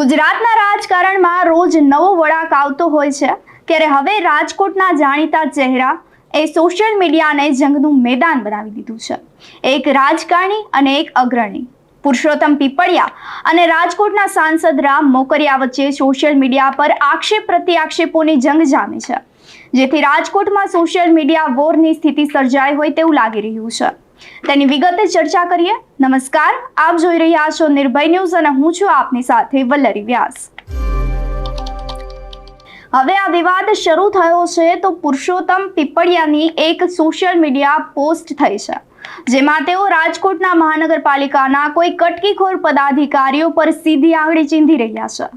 ગુજરાતના રાજકારણમાં રોજ નવો વળાંક આવતો હોય છે. ત્યારે હવે રાજકોટના જાણીતા ચહેરા એ સોશિયલ મીડિયાને જંગનું મેદાન બનાવી દીધું છે. એક રાજકારણી અને એક અગ્રણી. પુરુષોત્તમ પીપળિયા અને રાજકોટના સાંસદ રામ મોકરિયા વચ્ચે સોશિયલ મીડિયા પર આક્ષેપ પ્રતિ આક્ષેપોની જંગ જામી છે. જેથી રાજકોટમાં સોશિયલ મીડિયા વોરની સ્થિતિ સર્જાઈ હોય તેવું લાગી રહ્યું છે. તેની વિગતે ચર્ચા કરીએ. નમસ્કાર, આપ જોઈ રહ્યા છો નિર્ભય ન્યૂઝ અને હું છું આપની સાથે વલ્લરી વ્યાસ. હવે આ વિવાદ શરૂ થયો છે તો પુરુષોત્તમ પીપળિયાની એક સોશિયલ મીડિયા પોસ્ટ થઈ છે, જેમાં તેઓ રાજકોટના મહાનગરપાલિકાના કોઈ કટકીખોર પદાધિકારીઓ પર સીધી આંગળી ચીંધી રહ્યા છે.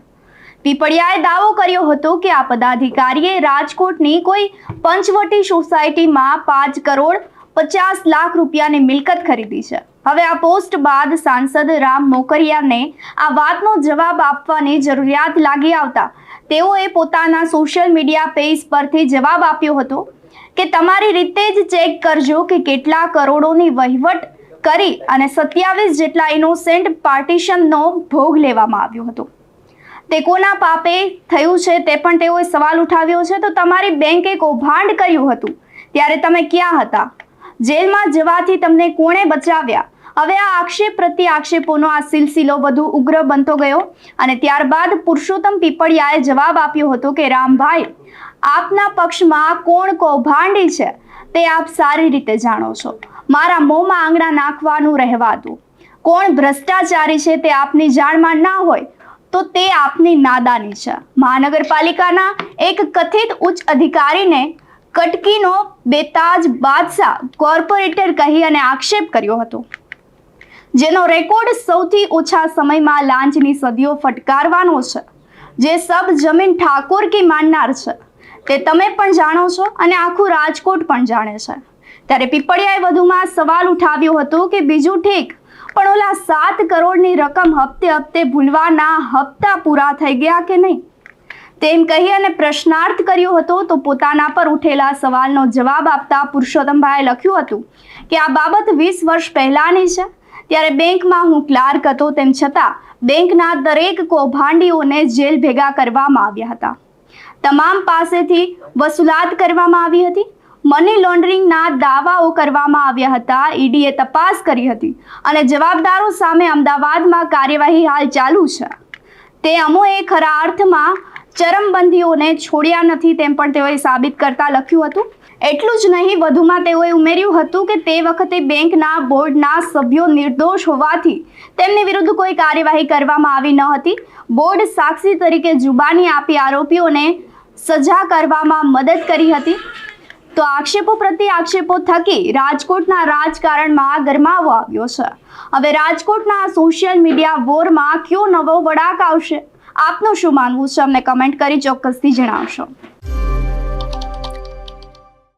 પીપળિયાએ દાવો કર્યો હતો કે આ પદાધિકારીએ રાજકોટની કોઈ પંચવટી સોસાયટીમાં પાંચ કરોડ પચાસ લાખ રૂપિયાની મિલકત ખરીદી છે. હવે આ પોસ્ટ બાદ સાંસદ રામ મોકરિયાને આ વાતનો જવાબ આપવાની જરૂરિયાત લાગી આવતા તેઓએ પોતાના સોશિયલ મીડિયા પેજ પરથી જવાબ આપ્યો હતો કે તમારી રીતે જ ચેક કરજો કે કેટલા કરોડોની વહીવટ કરી અને સત્યાવીસ જેટલા ઇનોસેન્ટ પાર્ટીશનનો ભોગ લેવામાં આવ્યો હતો. તે કોના પાપે થયું છે તે પણ તેઓએ સવાલ ઉઠાવ્યો છે. તો તમારી બેંકે કૌભાંડ કર્યું હતું. ત્યારે તમે ક્યાં હતા? જેલમાં જવાથી તમને કોણે બચાવ્યા? હવે આ આક્ષેપ પ્રતિ આક્ષેપોનો આ સિલસિલો વધુ ઉગ્ર બનતો ગયો અને ત્યારબાદ પુરુષોત્તમ પીપળિયાએ જવાબ આપ્યો હતો કે, રામભાઈ, આપના પક્ષમાં કોણ કૌભાંડી છે તે આપ સારી રીતે જાણો છો. મારા મોંમાં આંગણા નાખવાનું રહેવા દો. કોણ ભ્રષ્ટાચારી છે તે આપની જાણમાં ના હોય, તો તે આપની નાદાની છે. મહાનગરપાલિકાના એક કથિત ઉચ્ચ અધિકારીને કટકીનો બેતાજ બાદશાહ કોર્પોરેટર કહી અને આક્ષેપ કર્યો હતો. જેનો રેકોર્ડ સૌથી ઓછા સમયમાં લાંચની સદીઓ ફટકારવાનો છે. જે સબ જમીન ઠાકોર કી માનનાર છે. તે તમે પણ જાણો છો અને આખું રાજકોટ પણ જાણે છે. ત્યારે પીપળિયાએ વધુમાં સવાલ ઉઠાવ્યો હતો કે બીજું ઠીક, પણ ઓલા સાત કરોડની રકમ હપ્તે હપ્તે ભૂલવાના હપ્તા પૂરા થઈ ગયા કે નહીં? તેમ કહી અને પ્રશ્નાર્થ કર્યો હતો તો પોતાના પર ઉઠેલા સવાલનો જવાબ આપતા પુરુષોત્તમભાઈએ લખ્યું હતું કે આ બાબત વીસ વર્ષ પહેલાની છે. ત્યારે બેંકમાં હું ક્લાર્ક હતો તેમ છતાં બેંકના દરેક કૌભાંડીઓને જેલ ભેગા કરવામાં આવ્યા હતા. તમામ પાસેથી વસૂલાત કરવામાં આવી હતી. મની લોન્ડરિંગના દાવાઓ કરવામાં આવ્યા હતા. ઈડીએ તપાસ કરી હતી અને જવાબદારો સામે અમદાવાદમાં કાર્યવાહી હાલ ચાલુ છે. તે અમોએ ખરા અર્થમાં ચરમબંધીઓને છોડ્યા નથી તેમ પણ તેઓએ સાબિત કરતા લખ્યું હતું. એટલું જ નહીં, વધુમાં તેઓએ ઉમેર્યું હતું કે તે વખતે બેંકના બોર્ડના સભ્યો નિર્દોષ હોવાથી તેમની વિરુદ્ધ કોઈ કાર્યવાહી કરવામાં આવી ન હતી. બોર્ડ સાક્ષી તરીકે જુબાની આપી આરોપીઓને સજા કરવામાં મદદ કરી હતી. તો આક્ષેપો પ્રતિ આક્ષેપો થકી રાજકોટના રાજકારણમાં ગરમાવો આવ્યો છે. હવે રાજકોટના સોશિયલ મીડિયા વોરમાં કયો નવો વળાક આવશે? આપનું શું માનવું છે? અમને કમેન્ટ કરી ચોક્કસથી જણાવશો.